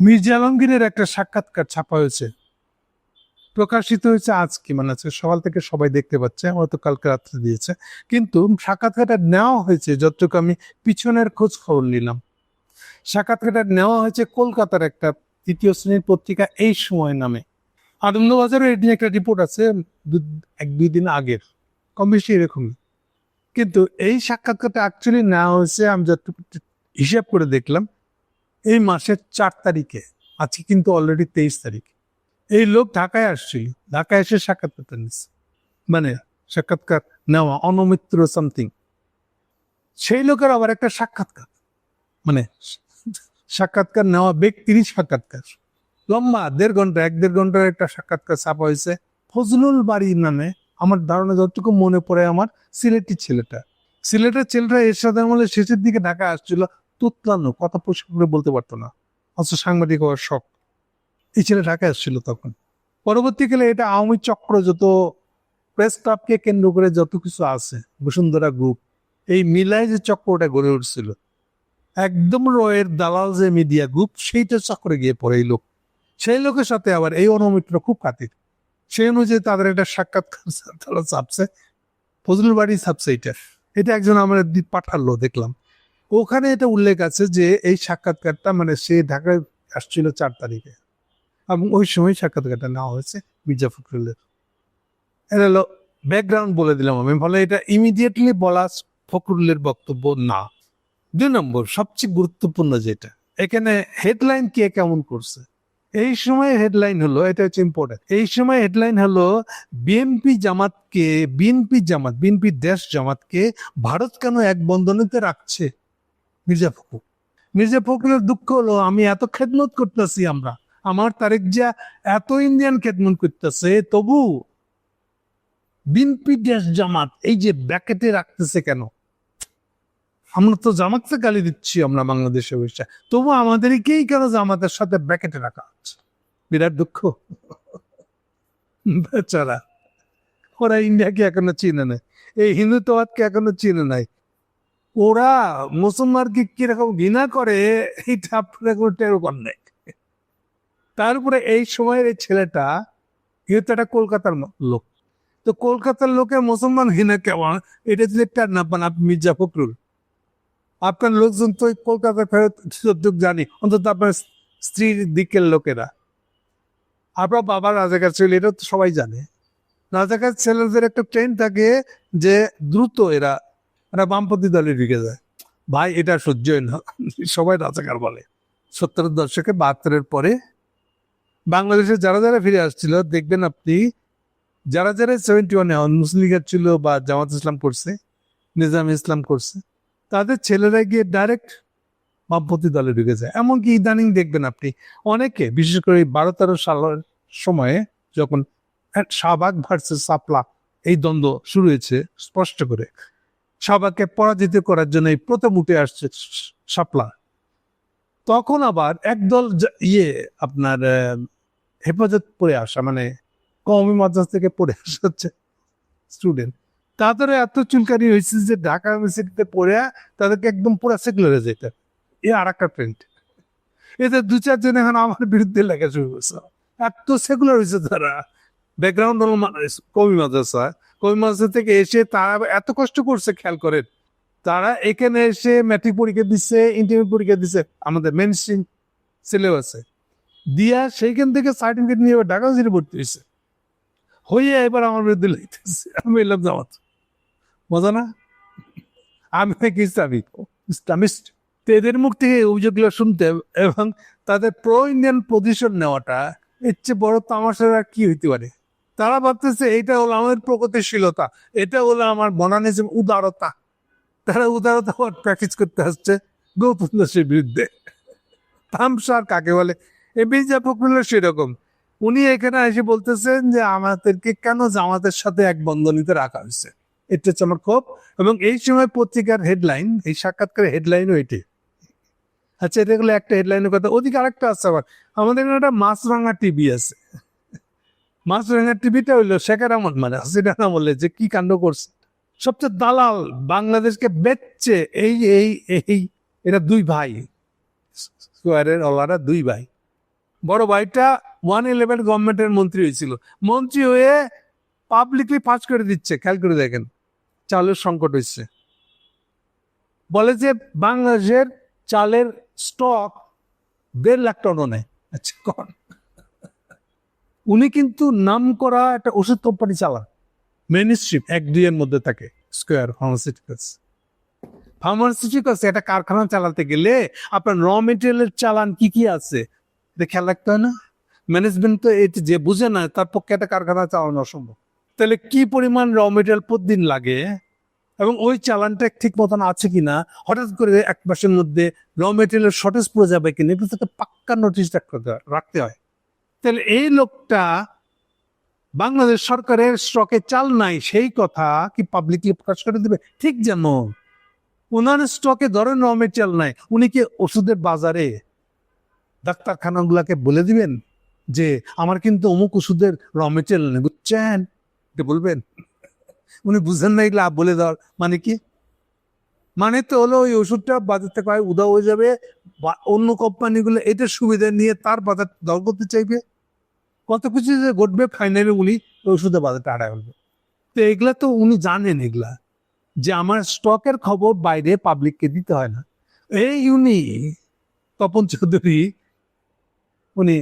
মির্জা আলমগীরের একটা সাক্ষাৎকার ছাপা হয়েছে। প্রকাশিত হয়েছে আজকে মানে আজকে সকাল থেকে সবাই দেখতে পাচ্ছে, আমার তো কালকে রাত্রে দিয়েছে। কিন্তু সাক্ষাৎকারটা নেওয়া হয়েছে, যতটুকু আমি পিছনের খোঁজ খবর নিলাম। সাক্ষাৎকারটা নেওয়া হয়েছে কলকাতার একটা তৃতীয় শ্রেণির পত্রিকা এই সময় নামে। আনন্দবাজারও এটি একটা রিপোর্ট আছে এক, দুই দিন আগের। কম বেশি এরকমই কিন্তু এই সাক্ষাৎকারটা অ্যাকচুয়ালি নেওয়া হয়েছে, আমি যতটুকু হিসাব করে দেখলাম এই মাসের চার তারিখে, আজকে কিন্তু অলরেডি তেইশ তারিখ। এই লোক ঢাকায় আসছিল, ঢাকায় এসে সাক্ষাৎকার নিচ্ছে মানে সাক্ষাৎকার নেওয়া, অনমিত্র সামথিং সেই লোকের আবার একটা সাক্ষাৎকার। মানে সাক্ষাৎকার নেওয়া ব্যক্তিরই সাক্ষাৎকার। লম্বা দেড় ঘণ্টা, এক দেড় ঘণ্টার একটা সাক্ষাৎকার ছাপা হয়েছে। ফজলুল বাড়ি নামে আমার ধারণা যতটুকু মনে পড়ে আমার সিলেটি ছেলেটা। সিলেটের ছেলেটা এরশাদ আমলের শেষের দিকে ঢাকা আসছিল তুতলানো, কথা পরিষ্কার করে বলতে পারতো না। অথচ সাংবাদিক হওয়ার শখ। এই ছেলে ঢাকায় আসছিল তখন। পরবর্তীকালে এটা আওয়ামী চক্র যত প্রেস ক্লাবকে কেন্দ্র করে যত কিছু আছে, বসুন্ধরা গ্রুপ এই মিলায় যে চক্রটা গড়ে উঠছিল, একদম রয়ের দালাল যে মিডিয়া গ্রুপ সেইটা চক্রে গিয়ে পড়ে এই লোক। সেই লোকের সাথে আবার এই অনুমিত্র খুব কাতির সেই অনুযায়ী তাদের একটা সাক্ষাৎকার চাপছে ফজলুল বাড়ি ছাপছে এটা এটা একজন আমার পাঠালো, দেখলাম। ওখানে এটা উল্লেখ আছে যে এই সাক্ষাৎকারটা মানে সে ঢাকায় আসছিল চার তারিখে। এবং ওই সময় সাক্ষাৎকারটা নেওয়া হয়েছে মির্জা ফখরুলের। এটা হলো ব্যাকগ্রাউন্ড বলে দিলাম আমি, ফলে এটা ইমিডিয়েটলি বলা ফখরুলের বক্তব্য না। দুই নম্বর, সবচেয়ে গুরুত্বপূর্ণ যেটা, এখানে হেডলাইন কে কেমন করছে? এই সময় হেডলাইন হলো, এটা হচ্ছে ইম্পর্টেন্ট এই সময় হেডলাইন হলো বিএনপি জামাতকে বিএনপি জামাত বিএনপি দেশ জামাতকে ভারত কেন এক বন্ধনীতে রাখছে? মির্জা ফখরুল। মির্জা ফখরুলের দুঃখ হলো, আমি এত খেদমত করতেছি আমরা। আমার তারেক যা এত ইন্ডিয়ান খেদমত করতেছে, তবু বিএনপি দেশ জামাত এই যে ব্যাকেটে রাখতেছে কেন? আমরা তো জামাতকে গালি দিচ্ছি আমরা বাংলাদেশে বসে। তবু আমাদেরকেই কেন জামাতের সাথে ব্যাকেটে রাখা হচ্ছে? বিরাট দুঃখ। বেচারা। ওরা ইন্ডিয়াকে এখনও চিনে নেই। এই হিন্দুত্ববাদকে এখনও চিনে নাই। ওরা মুসলমানকে কীরকম ঘৃণা করে এইটা আপনারা কোনো টেরো কর নাই। তারপরে এই সময়ের এই ছেলেটা যেহেতু একটা কলকাতার লোক। তো কলকাতার লোকে মুসলমান ঘৃণা কেমন? এটা যদি একটা না পান আপনি মির্জা ফখরুল। আপনার লোকজন তো ওই কলকাতায় ফেরত যতটুক জানি, অন্তত আপনার স্ত্রীর দিকের লোকেরা। আপনার বাবা রাজাকার ছিল এটা তো সবাই জানে। রাজাকার ছেলেদের একটা ট্রেন থাকে যে দ্রুত এরা এরা বামপন্থী দলে ঢুকে যায়। ভাই, এটা সহ্যই না। সবাই রাজাকার বলে। সত্তরের দশকে বাহাত্তরের পরে বাংলাদেশে যারা যারা ফিরে আসছিল, দেখবেন আপনি, যারা যারা সেভেন্টি ওয়ানে মুসলিম লীগের ছিল বা জামাত ইসলাম করছে, নিজাম ইসলাম করছে, তাদের ছেলেরা গিয়ে ডাইরেক্ট বামপন্থী দলে ঢুকে যায়। এমনকি ইদানিং দেখবেন আপনি, অনেকে, বিশেষ করে বারো তেরো সালের সময়ে যখন শাহবাগ ভার্সেস সাপলা, এই দ্বন্দ্ব শুরু হয়েছে, স্পষ্ট করে। শাহবাগকে পরাজিত করার জন্য এই প্রথম উঠে আসছে শাপলা। তখন আবার একদল ইয়ে আপনার হেফাজত পড়ে আসা মানে কওমি মাদ্রাস থেকে পড়ে আসা হচ্ছে স্টুডেন্ট তাদের এত চুলকানি হয়েছে যে ঢাকা ইউনিভার্সিটিতে পড়ে তাদেরকে একদম পুরো সেকুলারে যেতে। এ আর একটা ট্রেন্ড এতে দু চারজন এখন আমার বিরুদ্ধে লেগে শুরু করছে। এত সেকুলার হয়েছে তারা। ব্যাকগ্রাউন্ড হলো কবি মাদ্রাসা। কবি মাদ্রাসা থেকে এসে তারা এত কষ্ট করছে, খেয়াল করেন। তারা এখানে এসে ম্যাট্রিক পরীক্ষা দিচ্ছে ইন্টারমিডিয়েট পরীক্ষা দিচ্ছে। আমাদের মেন স্ট্রিম সিলেবাসে দিয়া সেইখান থেকে সার্টিফিকেট নিয়ে ঢাকা ইউনিভার্সিটি ভর্তি হয়েছে। হয়ে এবার আমার বিরুদ্ধে লাগতেছে আমি এলাম জামাত। মজা না? আমি নাকি ইসলামিক ইসলামিস্ট। তো এদের মুখ থেকে অভিযোগগুলো শুনতে এবং তাদের প্রো ইন্ডিয়ান পজিশন নেওয়াটা এর চেয়ে বড় তামাশার কি হইতে পারে? তারা ভাবতেছে এটা হলো আমাদের প্রগতিশীলতা, এটা হলো আমার মনানিজম উদারতা। তারা উদারতা প্র্যাকটিস করতে আসছে গৌতম দাসের বিরুদ্ধে। তামসার কাকে বলে? এ মির্জা ফখরুলের সেরকম। উনি এখানে এসে বলতেছেন যে, আমাদেরকে কেন জামাতের সাথে এক বন্ধনীতে রাখা হয়েছে? এটা হচ্ছে আমার ক্ষোভ। এবং এই সময় পত্রিকার হেডলাইন এই সাক্ষাৎকারের হেডলাইনও এটি। আচ্ছা এটা হলো একটা হেডলাইনের কথা। ওদিকে আরেকটা আছে আবার। আমাদের এখানে একটা মাছরাঙা টিভি আছে। মাছরাঙা টিভিটা হইল শেখার আমল মানে হাসিনা আমলে যে কি কাণ্ড করছে। সবচেয়ে দালাল বাংলাদেশকে বেচছে এই এই এই, এরা দুই ভাই। স্কোয়ারের ওলারা দুই ভাই। বড় ভাইটা ওয়ান ইলেভেন গভর্নমেন্টের মন্ত্রী হয়েছিল। মন্ত্রী হয়ে পাবলিকলি পাস করে দিচ্ছে, খেয়াল করে দেখেন, চালের সংকট হয়েছে। বলে যে বাংলাদেশের চালের স্টক দেড় লাখ টন নেই। আচ্ছা কন? উনি কিন্তু নাম করা একটা ওষুধ কোম্পানি চালান। মেন এক দুই এর মধ্যে থাকে স্কোয়ার ফার্মাসিউটিক্যালস ফার্মাসিউটিক্যালস একটা কারখানা চালাতে গেলে আপনার র মেটেরিয়ালের চালান কি কি আছে? খেয়াল রাখতে হয় না? ম্যানেজমেন্ট তো এটি যে বুঝে না, তার পক্ষে একটা কারখানা চালানো অসম্ভব। তাহলে কি পরিমাণ র মেটেরিয়াল প্রতিদিন লাগে? এবং ওই চালানটা ঠিক মতন আছে কিনা? হঠাৎ করে এক মাসের মধ্যে র মেটেরিয়ালের শর্টেজ পড়ে যাবে কিনা? এটা পাক্কা নোটিশ রাখতে হয়। তাহলে এই লোকটা বাংলাদেশ সরকারের স্টকে চাল নাই, সেই কথা কি পাবলিকলি প্রকাশ করে দেবে? ঠিক যেন ওনার স্টকে ধরেন র মেটেরিয়াল নাই, উনি কি ওষুধের বাজারে ডাক্তারখানাগুলাকে বলে দিবেন যে আমার কিন্তু অমুক ওষুধের র মেটেরিয়াল নেই? বুঝছেন? এটা বলবেন? উনি বুঝেন না এগুলা বলে দেওয়ার মানে কি? মানে তো হলো ওই ওষুধটা বাজার থেকে হয় উদাও হয়ে যাবে অন্য কোম্পানিগুলো এটার সুবিধা নিয়ে তার বাজার দর করতে চাইবে? কত কিছু যে ঘটবে ফাইনালি উনি ওই ওষুধের বাজারটা আড়াই ফেলবে তো এগুলা তো উনি জানেন এগুলা, যে আমার স্টকের খবর বাইরে পাবলিককে দিতে হয় না। এই উনি, তপন চৌধুরী, উনি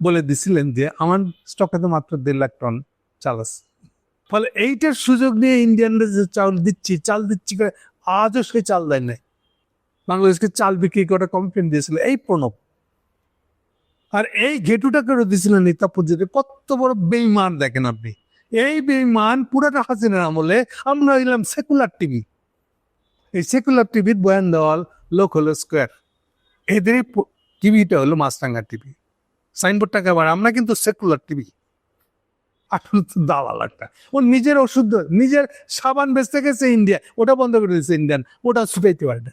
বলে দিছিলেন যে আমার স্টকে তো মাত্র দেড় লাখ টন চাল আছে। ফলে এইটার সুযোগ নিয়ে ইন্ডিয়ানরা যে চাল দিচ্ছি চাল দিচ্ছি করে আজও সেই চাল দেয় নাই। বাংলাদেশকে চাল বিক্রি করে কমপ্লেন দিয়েছিল, এই প্রণব। আর এই ঘেটুটা করে দিয়েছিলেন নেতাপুর যেতে কত বড় বেইমান দেখেন আপনি। এই বেইমান পুরাটা হাসিনার আমলে আমরা হইলাম সেকুলার টিভি। এই সেকুলার টিভির বয়ান দেওয়াল লোক হলো স্কোয়ার। এদের টিভিটা হলো মাছরাঙ্গা টিভি। সাইনবোর্ডটাকে আবার আমরা কিন্তু সেকুলার টিভি। আসলে দালাল একটা। ও নিজের ওষুধ, নিজের সাবান বেচতে গেছে ইন্ডিয়া, ওটা বন্ধ করে দিয়েছে ইন্ডিয়ান, ওটা ছুটাইতে পারে না।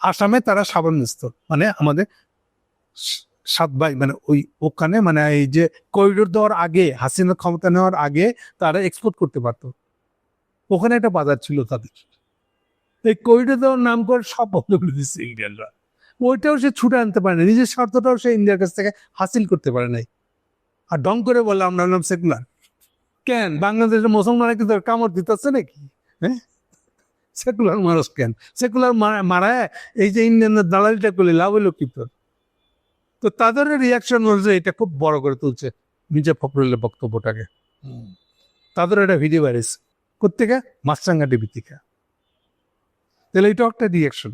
আসামে তারা সাবান বেচত মানে আমাদের সাত ভাই মানে ওই ওখানে মানে এই যে করিডোর দেওয়ার আগে হাসিনা ক্ষমতা নেওয়ার আগে তারা এক্সপোর্ট করতে পারতো। ওখানে একটা বাজার ছিল তাদের। এই করিডোর দেওয়ার নাম করে সব বন্ধ করে দিচ্ছে ইন্ডিয়ানরা। ওইটাও সে ছুটে আনতে পারে না নিজের স্বার্থটাও সে ইন্ডিয়ার কাছ থেকে হাসিল করতে পারে নাই। আর ডং করে বললাম আমরা নাম সেকুলার। কেন? বাংলাদেশের মুসলমানরা কি তোর কামড় দিতেছে নাকি? হ্যাঁ? সেকুলার মানুষ কেন? সেকুলার মারায়? এই যে ইন্ডিয়ানদের দালালিটা করলে লাভ হইল কি তোর? তো তাদের রিয়াকশন হচ্ছে এটা খুব বড় করে তুলছে মির্জা ফখরুলের বক্তব্যটাকে। তাদের একটা ভিডিও ভাইরাস কোথেকে মাছরাঙ্গা টিভি থেকে তাহলে এটা একটা রিয়াকশন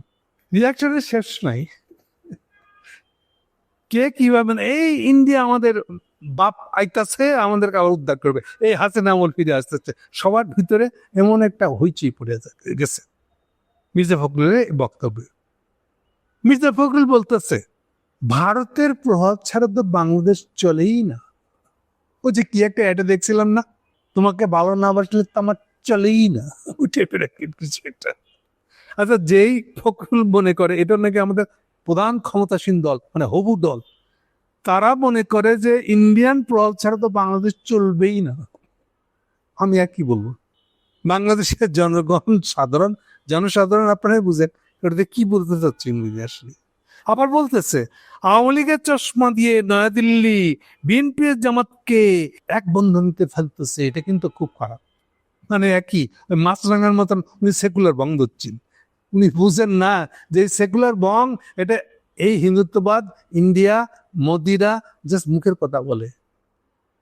রিয়াকশনের শেষ নাই। কে কীভাবে এই ইন্ডিয়া আমাদের বাপ আইতাছে আমাদেরকে আবার উদ্ধার করবে। এই হাসিনা আমল ফিরে আসতেছে। সবার ভিতরে এমন একটা হইচই পড়ে গেছে। মির্জা ফখরুলের বক্তব্য। মির্জা ফখরুল বলতেছে ভারতের প্রভাব ছাড়া তো বাংলাদেশ চলেই না। ও যে কি একটা এটা দেখছিলাম না? তোমাকে ভালো না বাসলে তো আমার চলেই না। উঠে ফেরে কিছু একটা। আচ্ছা যেই ফখরুল মনে করে, এটা নাকি আমাদের প্রধান ক্ষমতাসীন দল মানে হবু দল। তারা মনে করে যে ইন্ডিয়ান প্রভাব ছাড়া তো বাংলাদেশ চলবেই না। আমি আর কি বলব? বাংলাদেশের জনগণ সাধারণ, জনসাধারণ আপনারাই বুঝেন। এটাতে কি বলতে চাচ্ছি ইংরেজি আসলে? আবার বলতেছে, আওয়ামী লীগের চশমা দিয়ে নয়াদিল্লি বিএনপি জামাতকে এক বন্ধনীতে ফেলতেছে। এটা কিন্তু খুব খারাপ। মানে একই, মাছরাঙার মতন উনি সেকুলার বং ধরছেন উনি বুঝেন না যে সেকুলার বং, এটা এই হিন্দুত্ববাদ, ইন্ডিয়া, মোদিরা জাস্ট মুখের কথা বলে।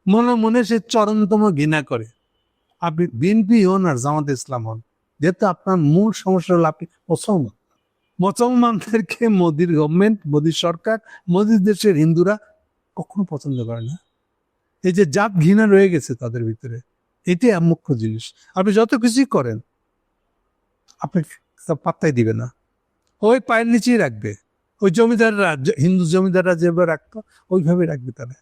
মনে মনে সে চরমতম ঘৃণা করে। আপনি বিএনপি হন আর জামাত ইসলাম হন, যেহেতু আপনার মূল সমস্যা হলো আপনি মুসলমান মুসলমানদেরকে মোদির গভর্নমেন্ট মোদির সরকার, মোদির দেশের হিন্দুরা কখনো পছন্দ করে না। এই যে জাত ঘৃণা রয়ে গেছে তাদের ভিতরে, এটাই মুখ্য জিনিস। আপনি যত কিছুই করেন, আপনি পাত্তাই দিবে না। ওই পায়ের নিচেই রাখবে। ওই জমিদাররা, হিন্দু জমিদাররা যেভাবে রাখতো, ওইভাবে রাখবে তারা।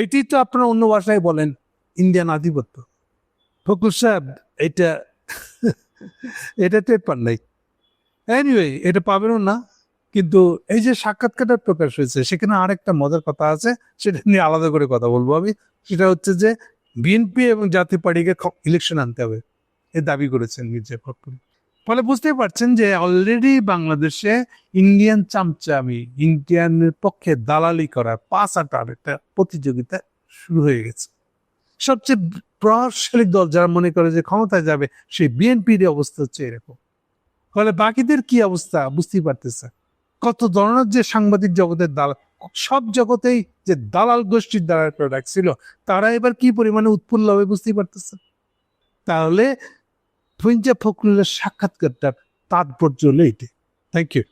এটি তো আপনারা অন্য ভাষায় বলেন ইন্ডিয়ান আধিপত্য। ফকুর সাহেব, এটা এটা টের নাই। এনিওয়ে এটা পাবেনও না, কিন্তু এই যে সাক্ষাৎকারটা প্রকাশ হয়েছে, সেখানে আরেকটা মজার কথা আছে, সেটা নিয়ে আলাদা করে কথা বলব আমি। সেটা হচ্ছে যে বিএনপি এবং জাতীয় পার্টিকে ইলেকশন আনতে হবে, এ দাবি করেছেন মির্জা ফখরুল। ফলে বুঝতেই পারছেন যে অলরেডি বাংলাদেশে ইন্ডিয়ান চামচামি ইন্ডিয়ানের পক্ষে দালালি করার পাঁচ আটার একটা প্রতিযোগিতা শুরু হয়ে গেছে। সবচেয়ে প্রভাবশালী দল যারা মনে করে যে ক্ষমতায় যাবে, সেই বিএনপির অবস্থা হচ্ছে এরকম। ফলে বাকিদের কি অবস্থা বুঝতেই পারতেছে। কত ধরনের যে সাংবাদিক জগতের দালাল, সব জগতেই যে দালাল গোষ্ঠীর দ্বারা প্রোডাক্ট ছিল, তারা এবার কি পরিমাণে উৎফুল্ল হবে বুঝতেই পারতেছে। তাহলে ফুঞ্জা ফখরুলের সাক্ষাৎকারটার তাৎপর্য হলো এইটি থ্যাংক ইউ